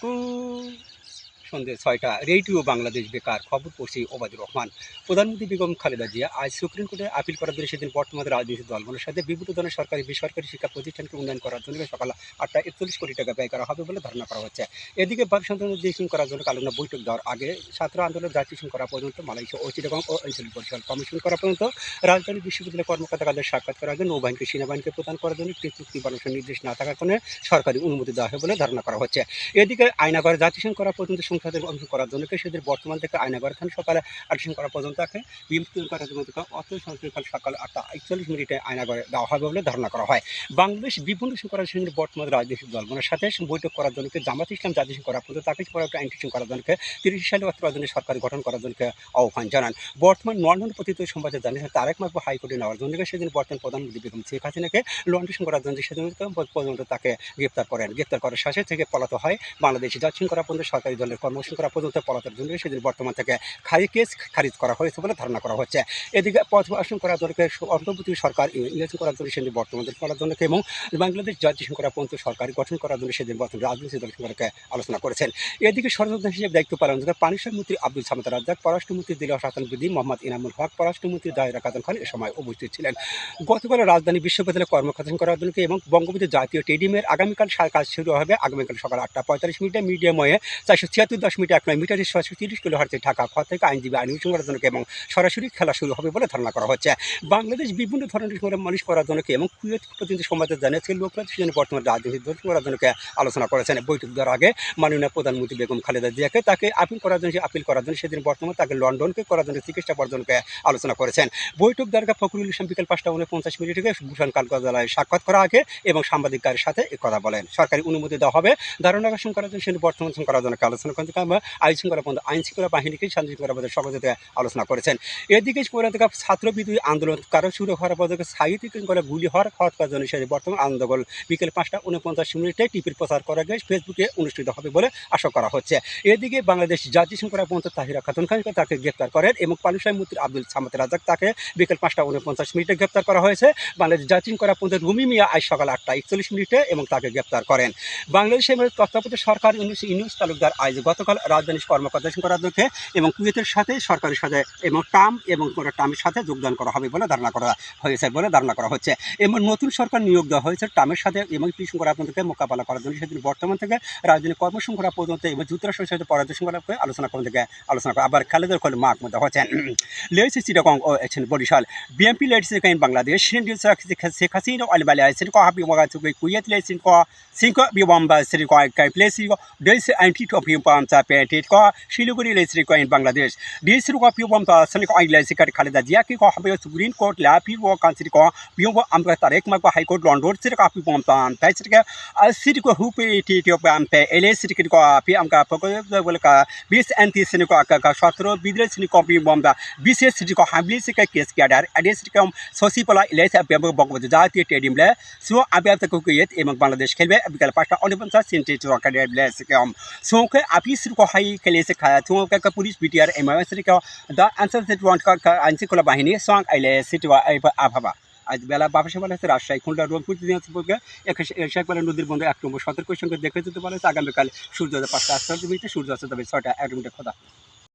Boo. সন্ধ্যে ছয়টা, radio Bangladesh বেকার খবর পড়ছি ওবায়দুর রহমান। প্রধানমন্ত্রী বেগম খালেদা জিয়া, আজ সুপ্রিম কোর্টে আপিল করার জন্য সেদিন বর্তমান রাজনৈতিক দলগুলোর সাথে বিভিন্ন ধরনের সরকারি বেসরকারি শিক্ষা প্রতিষ্ঠানকে উন্নয়ন করার জন্য সকাল আটটা একচল্লিশ কোটি টাকা ব্যয় করা হবে বলে ধারণা করা হচ্ছে। এদিকে বাক সন্তান দেশিং করার জন্য কালনা বৈঠক দেওয়ার আগে ছাত্র আন্দোলন জাতীয় করা পর্যন্ত, মালয়েশিয়া ও চিটাগং ও আঞ্চলিক পরিষদ কমিশন করা পর্যন্ত রাজধানী বিশ্ববিদ্যালয় কর্মকর্তাদের সাক্ষাৎ করার আগে নৌবাহিনীকে সেনাবাহিনীকে প্রদান করার জন্য একটি চুক্তি নির্দেশ না থাকার কারণে সরকারি অনুমতি দেওয়া হবে বলে ধারণা করা হচ্ছে। এদিকে আয়নাগর জাতিসংঘ করা পর্যন্ত সংসদের অংশ করার জন্য সেদের বর্তমান থেকে আয়নাগর খান সকালে আটিসং করা পর্যন্ত থাকে বিএমপি করার জন্য অত সকাল সকাল আটটা একচল্লিশ মিনিটে আয়নাগরে দেওয়া হবে বলে ধারণা করা হয়। বাংলাদেশ বিভিন্ন করার জন্য বর্তমান রাজনৈতিক দলগুলোর সাথে বৈঠক করার জন্য জামাত ইসলাম জাতিসংঘ করার পর্যন্ত তাকে করা আইনটিসং করার জন্য তিরিশ সালে অত্র সরকার গঠন করার জন্য আহ্বান জানান। বর্তমান লন্ডন পতিত সংবাদে জানিয়েছেন তারেক মাহবুব হাইকোর্টে নেওয়ার জন্য সেদিন বর্তমান প্রধানমন্ত্রী বেগম শেখ হাসিনাকে লন্ডন করার জন্য সেদিন পর্যন্ত তাকে গ্রেপ্তার করেন। গ্রেপ্তার করার শেষে থেকে পলাত হয় বাংলাদেশ জাতিসংঘ করা পর্যন্ত সরকারি দলের কর্মসূচি করা পর্যন্ত পলাতের জন্য সেদিন বর্তমান থেকে খারি কেস খারিজ করা হয়েছে বলে ধারণা করা হচ্ছে। এদিকে পথ আসন করার জন্য অন্তর্বর্তী সরকার ইলেকশন করার জন্য সেদিন বর্তমান দল করার জন্য এবং বাংলাদেশ জাতিসংঘ করা পর্যন্ত সরকারি গঠন করার জন্য সেদিন বর্তমান রাজনৈতিক দল সম্পর্কে আলোচনা করেছেন। এদিকে ষড়যন্ত্র হিসেবে দায়িত্ব পালন করে পানিশ্বর মন্ত্রী আব্দুল সামাদ রাজ্জাক, পররাষ্ট্রমন্ত্রী দিল হাসান বিদি মোহাম্মদ ইনামুল হক, পররাষ্ট্রমন্ত্রী দায়রা কাদন খান এ সময় উপস্থিত ছিলেন। গতকাল রাজধানী বিশ্ববিদ্যালয়ে কর্মকর্তা করার জন্য এবং বঙ্গবন্ধু জাতীয় টেডিমের আগামীকাল কাজ শুরু হবে। আগামীকাল সকাল আটটা পঁয়তাল্লিশ মিনিটে মিডিয়াম চারশো ছিয়াত্তর দশমিক এক নয় মিটারের ছয়শো তিরিশ কিলো হার্টে ঢাকা ঘর থেকে আইনজীবী আইন জন্য এবং সরাসরি খেলা শুরু হবে বলে ধারণা করা হচ্ছে। বাংলাদেশ বিভিন্ন ধরনের করে মানুষ করার জন্য এবং কুয়েত পর্যন্ত সমাজে জানিয়েছে, লোকরা সেজন্য বর্তমান রাজনীতি দর্শন করার জন্য আলোচনা করেছেন। বৈঠক দেওয়ার আগে মাননীয় প্রধানমন্ত্রী বেগম খালেদা জিয়াকে তাকে আপিল করার জন্য আপিল করার জন্য, সেদিন বর্তমানে তাকে লন্ডনকে করার জন্য চিকিৎসা বর্জনকে আলোচনা করেছেন। বৈঠক দ্বারা ফখরুল ইসলাম বিকেল পাঁচটা উনপঞ্চাশ মিনিট ভূষণ কালকালায় সাক্ষাৎ করা আগে এবং সাংবাদিকদের সাথে কথা বলেন। সরকারি অনুমতি দেওয়া হবে। ধারণা জন্য সেদিন বর্তমান জন্য আলোচনা আমরা আইন শৃঙ্খলা বন্ধ আইন শৃঙ্খলা বাহিনীকে শান্তি শৃঙ্খলা বন্ধের সহযোগিতা আলোচনা করেছেন। এদিকে থেকে ছাত্র বিদ্রোহী আন্দোলন কারও শুরু হওয়ার পর থেকে সাহিত্যিক গুলি হওয়ার হওয়ার জন্য সেদিন বর্তমান আন্দোলন। বিকেল পাঁচটা উনপঞ্চাশ মিনিটে টিভির প্রচার করা গিয়ে ফেসবুকে অনুষ্ঠিত হবে বলে আশা করা হচ্ছে। এদিকে বাংলাদেশ জাতিসংঘ পর্যন্ত তাহিরা খাতুন খানকে তাকে গ্রেপ্তার করেন এবং পালুসাই মন্ত্রী আব্দুল সামাদ রাজাক তাকে বিকেল পাঁচটা উনপঞ্চাশ মিনিটে গ্রেপ্তার করা হয়েছে। বাংলাদেশ জাতিসংঘ পর্যন্ত রুমি মিয়া আজ সকাল আটটা একচল্লিশ মিনিটে এবং তাকে গ্রেপ্তার করেন। বাংলাদেশের তত্ত্বাবধায়ক সরকার ইউনুস ইউনুস তালুকদার আজ গতকাল রাজধানী কর্মকর্তা করার জন্য এবং কুয়েতের সাথে সরকারের সাথে এবং টার্ম এবং কোনো টার্মের সাথে যোগদান করা হবে বলে ধারণা করা হয়েছে, বলে ধারণা করা হচ্ছে। এবং নতুন সরকার নিয়োগ দেওয়া হয়েছে, টার্মের সাথে এবং কৃষি করা পর্যন্ত মোকাবেলা করার জন্য সেদিন বর্তমান থেকে রাজধানী কর্মসংখ্যা পর্যন্ত এবং যুক্তরাষ্ট্রের সাথে পরাজয় করে আলোচনা করা থেকে আলোচনা করা আবার খালেদের খোল মাক মধ্যে হচ্ছেন। লেগেছে চিটাগং ও এছেন বরিশাল। বিএমপি লেগেছে কাইন বাংলাদেশ। শেখ হাসিনা আলবালে আছেন ক হাবি মগা চুকে কুয়েত লেগেছেন ক সিংক বিবম্বা, শ্রী ক প্লেসি ডেস আইনটি টপি পাম চা পেটেট ক শিলিগুড়ি লেগেছে কাইন বাংলাদেশ ডিস ক পিবম তা সনি ক আইলে সিকার খালেদা জিয়া কি ক হাবে সুপ্রিম কোর্ট লা পি ও কান্সি ক বিয়ম আমরা তারেক মাক হাই কোর্ট লন্ডন সির ক পিবম তা তাই সির ক সির ক হুপে টি টি পে এলে সির ক পি আমকা পক বলে কা বিশ এনটি সিনি ক কা সত্র বিদ্রে সিনি ক পিবম তা বিশেষ সির ক হাবলি সিকা কেস কিয়াডার এডে সির ক সসিপলা ইলেস বঙ্গবন্ধু জাতীয় স্টেডিয়ামলে সো আবে তক কুয়েত এবং বাংলাদেশ খেলবে বিকাল পাঁচটা অনপঞ্চাশ সেন্টি চুয়াকাডে সিকম সোকে আপি সির ক হাই খেলে সে খায়া সোকে কা পুলিশ বিটিআর এমআই সির ক দা আনসার সেট ওয়ান কা আইনশৃঙ্খলা বাহিনী সং আইলে সিটুয়া আভাবা আজ বেলা বাপাসে বলা হচ্ছে রাজশাহী খুলনা রংপুর দিনাজপুরকে একবারে নদীর বন্ধু এক নম্বর সতর্কের সঙ্গে দেখে যেতে পারে আগামীকাল সূর্য পাঁচটা আটটা মিনিটে সূর্য আসতে তবে ছয়টা এক মিনিটে খোদা